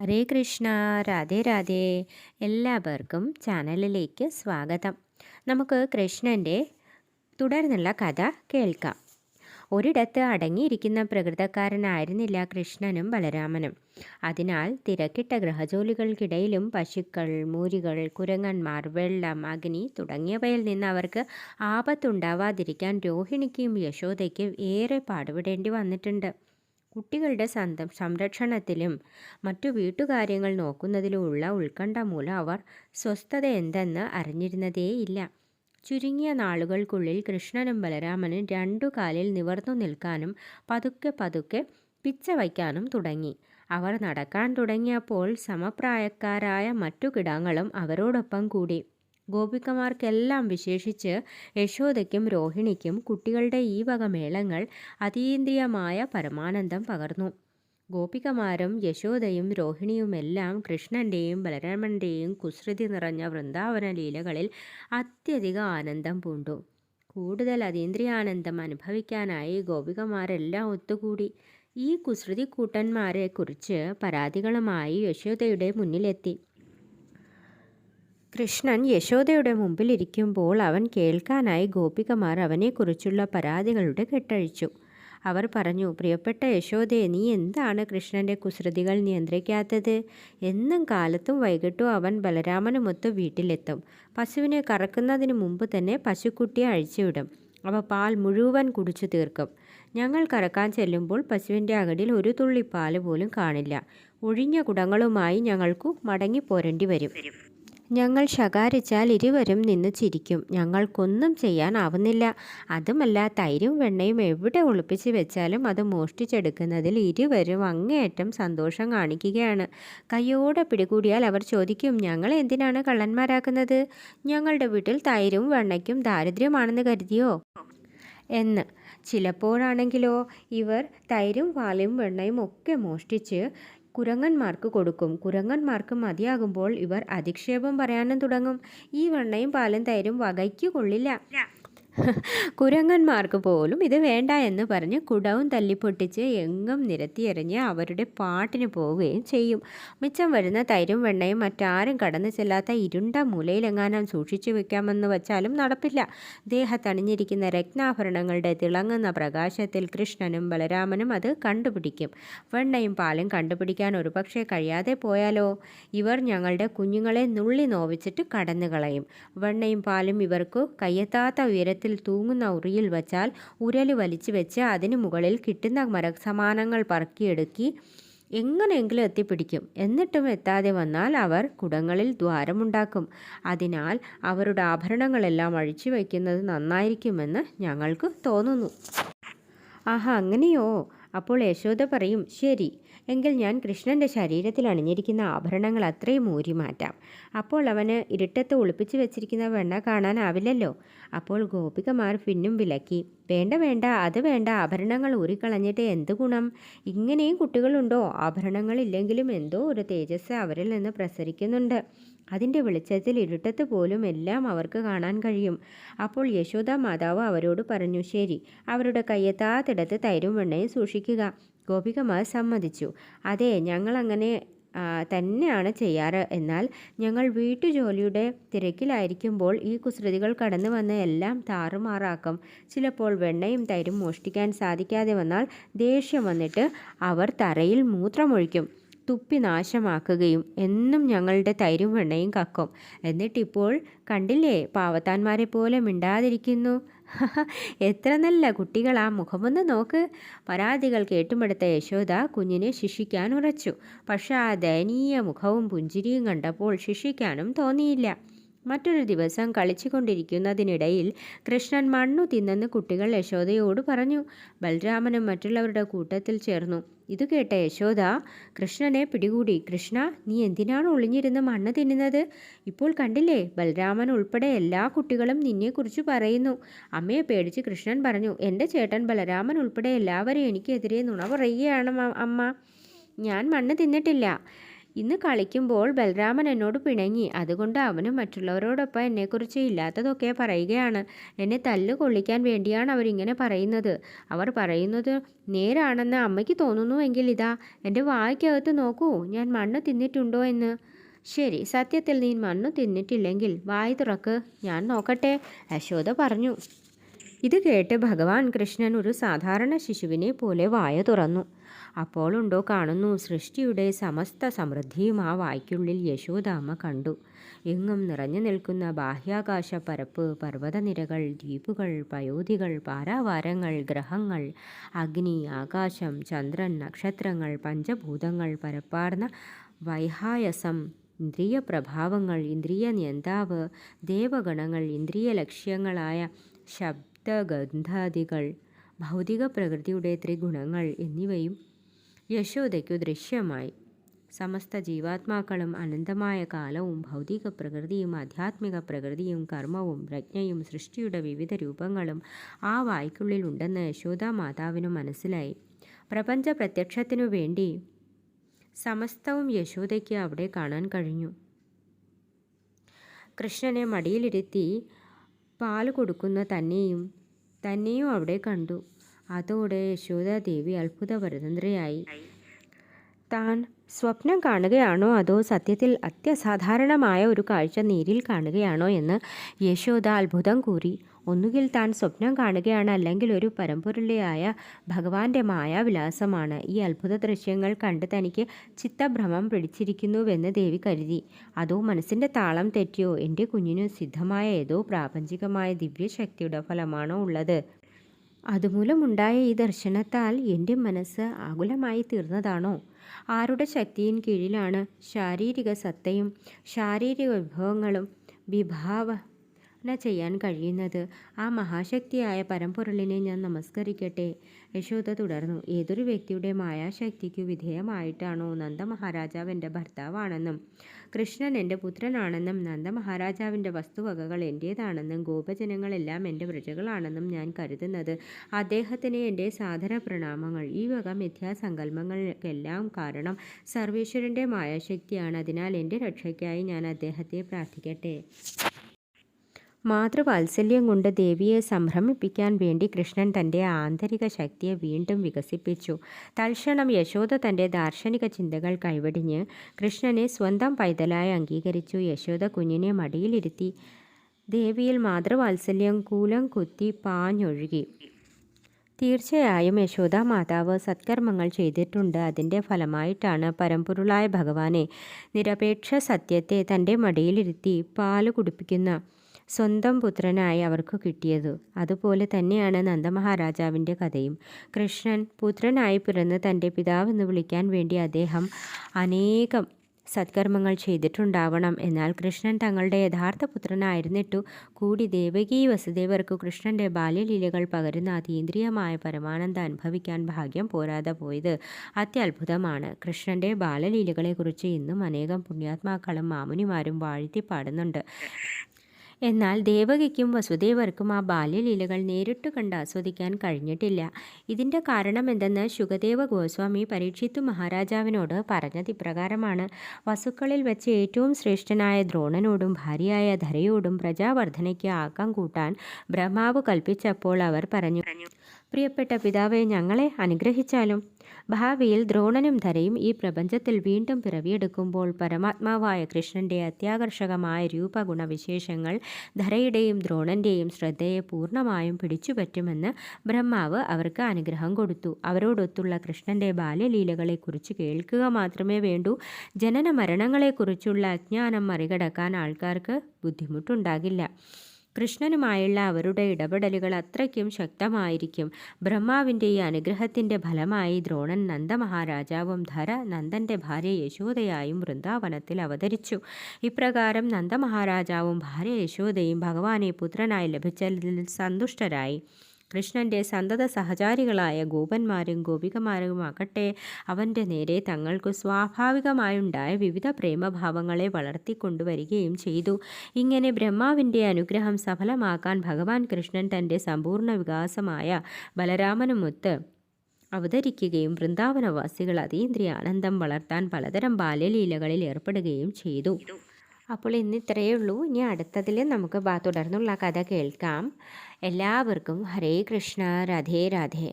ഹരേ കൃഷ്ണ രാധേ രാധേ. എല്ലാവർക്കും ചാനലിലേക്ക് സ്വാഗതം. നമുക്ക് കൃഷ്ണന്റെ തുടർന്നുള്ള കഥ കേൾക്കാം. ഒരിടത്ത് അടങ്ങിയിരിക്കുന്ന പ്രകൃതക്കാരനായിരുന്നില്ല കൃഷ്ണനും ബലരാമനും. അതിനാൽ തിരക്കിട്ട ഗ്രഹജോലികൾക്കിടയിലും പശുക്കൾ മൂരികൾ കുരങ്ങന്മാർ വെള്ളം അഗ്നി തുടങ്ങിയവയിൽ നിന്ന് അവർക്ക് ആപത്തുണ്ടാവാതിരിക്കാൻ രോഹിണിക്കും യശോദയ്ക്കും ഏറെ പാടുപെടേണ്ടി വന്നിട്ടുണ്ട്. കുട്ടികളുടെ സന്തം സംരക്ഷണത്തിലും മറ്റു വീട്ടുകാര്യങ്ങൾ നോക്കുന്നതിലുമുള്ള ഉത്കണ്ഠ മൂലം അവർ സ്വസ്ഥത എന്തെന്ന് അറിഞ്ഞിരുന്നതേയില്ല. ചുരുങ്ങിയ നാളുകൾക്കുള്ളിൽ കൃഷ്ണനും ബലരാമനും രണ്ടു കാലിൽ നിവർന്നു നിൽക്കാനും പതുക്കെ പതുക്കെ പിച്ച വയ്ക്കാനും തുടങ്ങി. അവർ നടക്കാൻ തുടങ്ങിയപ്പോൾ സമപ്രായക്കാരായ മറ്റു കിടാങ്ങളും അവരോടൊപ്പം കൂടി. ഗോപികമാർക്കെല്ലാം വിശേഷിച്ച് യശോദയ്ക്കും രോഹിണിക്കും കുട്ടികളുടെ ഈ വക മേളങ്ങൾ അതീന്ദ്രിയമായ പരമാനന്ദം പകർന്നു. ഗോപികമാരും യശോദയും രോഹിണിയുമെല്ലാം കൃഷ്ണന്റെയും ബലരാമന്റെയും കുസൃതി നിറഞ്ഞ വൃന്ദാവന ലീലകളിൽ അത്യധിക ആനന്ദം പൂണ്ടു. കൂടുതൽ അതീന്ദ്രിയാനന്ദം അനുഭവിക്കാനായി ഗോപികമാരെല്ലാം ഒത്തുകൂടി. ഈ കുസൃതി കൂട്ടന്മാരെക്കുറിച്ച് പരാതികളുമായി യശോദയുടെ മുന്നിലെത്തി. കൃഷ്ണൻ യശോദയുടെ മുമ്പിലിരിക്കുമ്പോൾ അവൻ കേൾക്കാനായി ഗോപികമാർ അവനെക്കുറിച്ചുള്ള പരാതികളുടെ കെട്ടഴിച്ചു. അവർ പറഞ്ഞു പ്രിയപ്പെട്ട യശോദയെ നീ എന്താണ് കൃഷ്ണന്റെ കുസൃതികൾ നിയന്ത്രിക്കാത്തത്? എന്നും കാലത്തും വൈകിട്ടും അവൻ ബലരാമനുമൊത്ത് വീട്ടിലെത്തും. പശുവിനെ കറക്കുന്നതിന് മുമ്പ് തന്നെ പശുക്കുട്ടിയെ അഴിച്ചുവിടും. അവ പാൽ മുഴുവൻ കുടിച്ചു തീർക്കും. ഞങ്ങൾ കറക്കാൻ ചെല്ലുമ്പോൾ പശുവിന്റെ അകടിൽ ഒരു തുള്ളി പാൽ പോലും കാണില്ല. ഒഴിഞ്ഞ കുടങ്ങളുമായി ഞങ്ങൾക്കു മടങ്ങിപ്പോരേണ്ടി വരും ഞങ്ങൾ ശകാരിച്ചാൽ ഇരുവരും നിന്ന് ചിരിക്കും. ഞങ്ങൾക്കൊന്നും ചെയ്യാനാവുന്നില്ല. അതുമല്ല തൈരും വെണ്ണയും എവിടെ ഒളിപ്പിച്ച് വെച്ചാലും അത് മോഷ്ടിച്ചെടുക്കുന്നതിൽ ഇരുവരും അങ്ങേയറ്റം സന്തോഷം കാണിക്കുകയാണ്. കയ്യോടെ പിടികൂടിയാൽ അവർ ചോദിക്കും ഞങ്ങൾ എന്തിനാണ് കള്ളന്മാരാക്കുന്നത്? ഞങ്ങളുടെ വീട്ടിൽ തൈരും വെണ്ണയ്ക്കും ദാരിദ്ര്യമാണെന്ന് കരുതിയോ? എന്ന്. ചിലപ്പോഴാണെങ്കിലോ ഇവർ തൈരും പാലും വെണ്ണയും ഒക്കെ മോഷ്ടിച്ച് കുരങ്ങന്മാർക്ക് കൊടുക്കും. കുരങ്ങന്മാർക്ക് മതിയാകുമ്പോൾ ഇവർ അധിക്ഷേപം പറയാനും തുടങ്ങും. ഈ വെണ്ണയും പാലും തൈരും വകയ്ക്ക് കൊള്ളില്ല. കുരങ്ങന്മാർക്ക് പോലും ഇത് വേണ്ട എന്ന് പറഞ്ഞ് കുടവും തല്ലിപ്പൊട്ടിച്ച് എങ്ങും നിരത്തിയെറിഞ്ഞ് അവരുടെ പാട്ടിന് പോവുകയും ചെയ്യും. മിച്ചം വരുന്ന തൈരും വെണ്ണയും മറ്റാരും കടന്നു ചെല്ലാത്ത ഇരുണ്ട മൂലയിലെങ്ങാനും സൂക്ഷിച്ചു വെക്കാമെന്ന് വച്ചാലും നടപ്പില്ല. ദേഹത്തണിഞ്ഞിരിക്കുന്ന രത്നാഭരണങ്ങളുടെ തിളങ്ങുന്ന പ്രകാശത്തിൽ കൃഷ്ണനും ബലരാമനും അത് കണ്ടുപിടിക്കും. വെണ്ണയും പാലും കണ്ടുപിടിക്കാൻ ഒരുപക്ഷെ കഴിയാതെ പോയാലോ? ഇവർ ഞങ്ങളുടെ കുഞ്ഞുങ്ങളെ നുള്ളി നോവിച്ചിട്ട് കടന്നു കളയും വെണ്ണയും പാലും ഇവർക്ക് കയ്യെത്താത്ത ഉയരത്തിൽ തൂങ്ങുന്ന ഉറിയിൽ വച്ചാൽ ഉരൽ വലിച്ചു വെച്ച് അതിന് മുകളിൽ കിട്ടുന്ന മരസമാനങ്ങൾ പറക്കിയെടുക്കി എങ്ങനെയെങ്കിലും എത്തിപ്പിടിക്കും. എന്നിട്ടും എത്താതെ വന്നാൽ അവർ കുടങ്ങളിൽ ദ്വാരമുണ്ടാക്കും. അതിനാൽ അവരുടെ ആഭരണങ്ങളെല്ലാം അഴിച്ചു വയ്ക്കുന്നത് നന്നായിരിക്കുമെന്ന് ഞങ്ങൾക്ക് തോന്നുന്നു. ആഹാ അങ്ങനെയോ? അപ്പോൾ യശോദ പറയും ശരി എങ്കിൽ ഞാൻ കൃഷ്ണന്റെ ശരീരത്തിൽ അണിഞ്ഞിരിക്കുന്ന ആഭരണങ്ങൾ അത്രയും ഊരി മാറ്റാം അപ്പോൾ അവന് ഇരുട്ടത്ത് ഒളിപ്പിച്ചു വെച്ചിരിക്കുന്ന വെണ്ണ കാണാനാവില്ലല്ലോ. അപ്പോൾ ഗോപികമാർ പിന്നും വിലക്കി വേണ്ട വേണ്ട അത് വേണ്ട ആഭരണങ്ങൾ ഊരിക്കളഞ്ഞിട്ട് എന്ത് ഗുണം? ഇങ്ങനെയും കുട്ടികളുണ്ടോ? ആഭരണങ്ങളില്ലെങ്കിലും എന്തോ ഒരു തേജസ് അവരിൽ നിന്ന് പ്രസരിക്കുന്നുണ്ട്. അതിന്റെ വെളിച്ചത്തിൽ ഇരുട്ടത്ത് പോലും എല്ലാം അവർക്ക് കാണാൻ കഴിയും. അപ്പോൾ യശോദ മാതാവ് അവരോട് പറഞ്ഞു ശരി അവരുടെ കയ്യെത്താത്തിടത്ത് തൈരും വെണ്ണയും സൂക്ഷിക്കുക. ഗോപികമാർ സമ്മതിച്ചു. അതെ ഞങ്ങളങ്ങനെ തന്നെയാണ് ചെയ്യാറ്. എന്നാൽ ഞങ്ങൾ വീട്ടുജോലിയുടെ തിരക്കിലായിരിക്കുമ്പോൾ ഈ കുസൃതികൾ കടന്നു വന്ന് എല്ലാം താറുമാറാക്കും. ചിലപ്പോൾ വെണ്ണയും തൈരും മോഷ്ടിക്കാൻ സാധിക്കാതെ വന്നാൽ ദേഷ്യം വന്നിട്ട് അവർ തറയിൽ മൂത്രമൊഴിക്കും തുപ്പി നാശമാക്കുകയും എന്നും ഞങ്ങളുടെ തൈരും വെണ്ണയും കക്കും. എന്നിട്ടിപ്പോൾ കണ്ടില്ലേ പാവത്താന്മാരെ പോലെ മിണ്ടാതിരിക്കുന്നു. എത്ര നല്ല കുട്ടികളാ. മുഖമൊന്ന് നോക്ക്. പരാതികൾ കേട്ടുമെടുത്ത യശോദ കുഞ്ഞിനെ ശിക്ഷിക്കാൻ ഉറച്ചു. പക്ഷെ ആ ദയനീയ മുഖവും പുഞ്ചിരിയും കണ്ടപ്പോൾ ശിക്ഷിക്കാനും തോന്നിയില്ല. മറ്റൊരു ദിവസം കളിച്ചുകൊണ്ടിരിക്കുന്നതിനിടയിൽ കൃഷ്ണൻ മണ്ണു തിന്നെന്ന് കുട്ടികൾ യശോദയോട് പറഞ്ഞു. ബലരാമനും മറ്റുള്ളവരുടെ കൂട്ടത്തിൽ ചേർന്നു. ഇത് കേട്ട യശോദ കൃഷ്ണനെ പിടികൂടി. കൃഷ്ണ നീ എന്തിനാണ് ഒളിഞ്ഞിരുന്ന് മണ്ണ് തിന്നുന്നത്? ഇപ്പോൾ കണ്ടില്ലേ? ബലരാമൻ ഉൾപ്പെടെ എല്ലാ കുട്ടികളും നിന്നെക്കുറിച്ച് പറയുന്നു. അമ്മയെ പേടിച്ച് കൃഷ്ണൻ പറഞ്ഞു എന്റെ ചേട്ടൻ ബലരാമൻ ഉൾപ്പെടെ എല്ലാവരും എനിക്കെതിരെ നുണ പറയുകയാണ് അമ്മ. ഞാൻ മണ്ണ് തിന്നിട്ടില്ല. ഇന്ന് കളിക്കുമ്പോൾ ബലരാമൻ എന്നോട് പിണങ്ങി. അതുകൊണ്ട് അവനും മറ്റുള്ളവരോടൊപ്പം എന്നെക്കുറിച്ച് ഇല്ലാത്തതൊക്കെ പറയുകയാണ്. എന്നെ തല്ല് കൊള്ളിക്കാൻ വേണ്ടിയാണ് അവരിങ്ങനെ പറയുന്നത്. അവർ പറയുന്നത് നേരാണെന്ന് അമ്മയ്ക്ക് തോന്നുന്നുവെങ്കിൽ ഇതാ എന്റെ വായ്ക്കകത്ത് നോക്കൂ ഞാൻ മണ്ണ് തിന്നിട്ടുണ്ടോ എന്ന്. ശരി സത്യത്തിൽ നീ മണ്ണ് തിന്നിട്ടില്ലെങ്കിൽ വായ് തുറക്ക് ഞാൻ നോക്കട്ടെ യശോദ പറഞ്ഞു. ഇത് കേട്ട് ഭഗവാൻ കൃഷ്ണൻ ഒരു സാധാരണ ശിശുവിനെ പോലെ വായ തുറന്നു. അപ്പോൾ ഉണ്ടോ കാണുന്നു. സൃഷ്ടിയുടെ സമസ്ത സമൃദ്ധിയും ആ വായ്ക്കുള്ളിൽ യശോദാമ്മ കണ്ടു. എങ്ങും നിറഞ്ഞു നിൽക്കുന്ന ബാഹ്യാകാശ പരപ്പ് പർവതനിരകൾ ദ്വീപുകൾ പയോധികൾ പാരാവാരങ്ങൾ ഗ്രഹങ്ങൾ അഗ്നി ആകാശം ചന്ദ്രൻ നക്ഷത്രങ്ങൾ പഞ്ചഭൂതങ്ങൾ പരപ്പാർന്ന വൈഹായസം ഇന്ദ്രിയ പ്രഭാവങ്ങൾ ഇന്ദ്രിയ നിയന്താവ് ദേവഗണങ്ങൾ ഇന്ദ്രിയ ലക്ഷ്യങ്ങളായ ശബ്ദഗന്ധാദികൾ ഭൗതിക പ്രകൃതിയുടെ ത്രിഗുണങ്ങൾ എന്നിവയും യശോദയ്ക്കു ദൃശ്യമായി. സമസ്ത ജീവാത്മാക്കളും അനന്തമായ കാലവും ഭൗതിക പ്രകൃതിയും ആധ്യാത്മിക പ്രകൃതിയും കർമ്മവും പ്രജ്ഞയും സൃഷ്ടിയുടെ വിവിധ രൂപങ്ങളും ആ വായ്ക്കുള്ളിൽ ഉണ്ടെന്ന് യശോദാ മാതാവിനു മനസ്സിലായി. പ്രപഞ്ച പ്രത്യക്ഷത്തിനു വേണ്ടി സമസ്തവും യശോദയ്ക്ക് അവിടെ കാണാൻ കഴിഞ്ഞു. കൃഷ്ണനെ മടിയിലിരുത്തി പാൽ കൊടുക്കുന്ന തന്നെയും തന്നെയും അവിടെ കണ്ടു. അതോടെ യശോദാദേവി അത്ഭുതപരതന്ത്രയായി. താൻ സ്വപ്നം കാണുകയാണോ അതോ സത്യത്തിൽ അത്യസാധാരണമായ ഒരു കാഴ്ച നേരിൽ കാണുകയാണോ എന്ന് യശോദ അത്ഭുതം കൂറി. ഒന്നുകിൽ താൻ സ്വപ്നം കാണുകയാണ് അല്ലെങ്കിൽ ഒരു പരമ്പൊരുളിയായ ഭഗവാന്റെ മായാവിലാസമാണ്. ഈ അത്ഭുത ദൃശ്യങ്ങൾ കണ്ട് തനിക്ക് ചിത്തഭ്രമം പിടിച്ചിരിക്കുന്നുവെന്ന് ദേവി കരുതി. അതോ മനസ്സിന്റെ താളം തെറ്റിയോ? എന്റെ കുഞ്ഞിനു സിദ്ധമായ ഏതോ പ്രാപഞ്ചികമായ ദിവ്യശക്തിയുടെ ഫലമാണോ ഉള്ളത്? അതുമൂലമുണ്ടായ ഈ ദർശനത്താൽ എന്റെ മനസ്സ് ആകുലമായി തീർന്നതാണോ? ആരുടെ ശക്തിയിൻ കീഴിലാണ് ശാരീരിക സത്തയും ശാരീരിക വിഭവങ്ങളും വിഭാവന ചെയ്യാൻ കഴിയുന്നത്. ആ മഹാശക്തിയായ പരമ്പൊരുളിനെ ഞാൻ നമസ്കരിക്കട്ടെ. യശോദ തുടർന്നു. ഏതൊരു വ്യക്തിയുടെ മായാശക്തിക്കു വിധേയമായിട്ടാണോ നന്ദമഹാരാജാവ് എന്റെ ഭർത്താവാണെന്നും കൃഷ്ണൻ എന്റെ പുത്രനാണെന്നും നന്ദമഹാരാജാവിന്റെ വസ്തുവകകൾ എന്റേതാണെന്നും ഗോപജനങ്ങളെല്ലാം എന്റെ പ്രജകളാണെന്നും ഞാൻ കരുതുന്നത്. അദ്ദേഹത്തിന് എന്റെ സാധന പ്രണാമങ്ങൾ ഈ വക മിഥ്യാസങ്കല്പങ്ങൾക്കെല്ലാം കാരണം സർവേശ്വരന്റെ മായാശക്തിയാണ്. അതിനാൽ എന്റെ രക്ഷയ്ക്കായി ഞാൻ അദ്ദേഹത്തെ പ്രാർത്ഥിക്കട്ടെ. മാതൃവാത്സല്യം കൊണ്ട് ദേവിയെ സംഭ്രമിപ്പിക്കാൻ വേണ്ടി കൃഷ്ണൻ തന്റെ ആന്തരിക ശക്തിയെ വീണ്ടും വികസിപ്പിച്ചു. തൽക്ഷണം യശോദ തന്റെ ദാർശനിക ചിന്തകൾ കൈവടിഞ്ഞ് കൃഷ്ണനെ സ്വന്തം പൈതലായി അംഗീകരിച്ചു. യശോദ കുഞ്ഞിനെ മടിയിലിരുത്തി ദേവിയിൽ മാതൃവാത്സല്യം കൂലം കുത്തി പാഞ്ഞൊഴുകി. തീർച്ചയായും യശോദ മാതാവ് സത്കർമ്മങ്ങൾ ചെയ്തിട്ടുണ്ട്. അതിന്റെ ഫലമായിട്ടാണ് പരമ്പൊരുളായ ഭഗവാനെ നിരപേക്ഷ സത്യത്തെ തന്റെ മടിയിലിരുത്തി പാൽ കുടിപ്പിക്കുന്ന സ്വന്തം പുത്രനായി അവർക്ക് കിട്ടിയത്. അതുപോലെ തന്നെയാണ് നന്ദമഹാരാജാവിന്റെ കഥയും. കൃഷ്ണൻ പുത്രനായി പിറന്ന് തന്റെ പിതാവെന്ന് വിളിക്കാൻ വേണ്ടി അദ്ദേഹം അനേകം സത്കർമ്മങ്ങൾ ചെയ്തിട്ടുണ്ടാവണം. എന്നാൽ കൃഷ്ണൻ തങ്ങളുടെ യഥാർത്ഥ പുത്രനായിരുന്നിട്ടു കൂടി ദേവകീ വസുദേവർക്ക് കൃഷ്ണന്റെ ബാല്യലീലകൾ പകരുന്ന അതീന്ദ്രിയമായ പരമാനന്ദ അനുഭവിക്കാൻ ഭാഗ്യം പോരാതെ പോയത് അത്യത്ഭുതമാണ്. കൃഷ്ണന്റെ ബാലലീലകളെക്കുറിച്ച് ഇന്നും അനേകം പുണ്യാത്മാക്കളും മാമുനിമാരും വാഴ്ത്തി പാടുന്നുണ്ട്. എന്നാൽ ദേവകയ്ക്കും വസുദേവർക്കും ആ ബാല്യലീലകൾ നേരിട്ട് കണ്ട് ആസ്വദിക്കാൻ കഴിഞ്ഞിട്ടില്ല. ഇതിന്റെ കാരണം എന്തെന്ന് ശുഗദേവ ഗോസ്വാമി പരീക്ഷിത്തു മഹാരാജാവിനോട് പറഞ്ഞത് ഇപ്രകാരമാണ്. വസുക്കളിൽ വെച്ച് ഏറ്റവും ശ്രേഷ്ഠനായ ദ്രോണനോടും ഭാര്യയായ ധരയോടും പ്രജാവർദ്ധനയ്ക്ക് ആക്കം കൂട്ടാൻ ബ്രഹ്മാവ് കൽപ്പിച്ചപ്പോൾ അവർ പറഞ്ഞു. പ്രിയപ്പെട്ട പിതാവെ ഞങ്ങളെ അനുഗ്രഹിച്ചാലും. ഭാവിയിൽ ദ്രോണനും ധരയും ഈ പ്രപഞ്ചത്തിൽ വീണ്ടും പിറവിയെടുക്കുമ്പോൾ പരമാത്മാവായ കൃഷ്ണന്റെ അത്യാകർഷകമായ രൂപഗുണവിശേഷങ്ങൾ ധരയുടെയും ദ്രോണന്റെയും ശ്രദ്ധയെ പൂർണമായും പിടിച്ചുപറ്റുമെന്ന് ബ്രഹ്മാവ് അവർക്ക് അനുഗ്രഹം കൊടുത്തു. അവരോടൊത്തുള്ള കൃഷ്ണന്റെ ബാല്യലീലകളെക്കുറിച്ച് കേൾക്കുക മാത്രമേ വേണ്ടൂ. ജനന മരണങ്ങളെക്കുറിച്ചുള്ള അജ്ഞാനം മറികടക്കാൻ ആൾക്കാർക്ക് ബുദ്ധിമുട്ടുണ്ടാകില്ല. കൃഷ്ണനുമായുള്ള അവരുടെ ഇടപെടലുകൾ അത്രയ്ക്കും ശക്തമായിരിക്കും. ബ്രഹ്മാവിന്റെ ഈ അനുഗ്രഹത്തിന്റെ ഫലമായി ദ്രോണൻ നന്ദമഹാരാജാവും ധര നന്ദന്റെ ഭാര്യ യശോദയായും വൃന്ദാവനത്തിൽ അവതരിച്ചു. ഇപ്രകാരം നന്ദമഹാരാജാവും ഭാര്യ യശോദയും ഭഗവാനെ പുത്രനായി ലഭിച്ചതിൽ സന്തുഷ്ടരായി. കൃഷ്ണന്റെ സന്തത സഹചാരികളായ ഗോപന്മാരും ഗോപികമാരുമാകട്ടെ അവന്റെ നേരെ തങ്ങൾക്ക് സ്വാഭാവികമായുണ്ടായ വിവിധ പ്രേമഭാവങ്ങളെ വളർത്തിക്കൊണ്ടുവരികയും ചെയ്തു. ഇങ്ങനെ ബ്രഹ്മാവിന്റെ അനുഗ്രഹം സഫലമാക്കാൻ ഭഗവാൻ കൃഷ്ണൻ തന്റെ സമ്പൂർണ വികാസമായ ബലരാമനുമൊത്ത് അവതരിക്കുകയും വൃന്ദാവനവാസികൾ അതീന്ദ്രിയ ആനന്ദം വളർത്താൻ പലതരം ബാല്യലീലകളിൽ ഏർപ്പെടുകയും ചെയ്തു. അപ്പോൾ ഇന്ന് ഇത്രയേ ഉള്ളൂ. ഇനി അടുത്തതിൽ നമുക്ക് ബാ തുടർന്നുള്ള കഥ കേൾക്കാം. എല്ലാവർക്കും ഹരേ കൃഷ്ണ രാധേ രാധേ.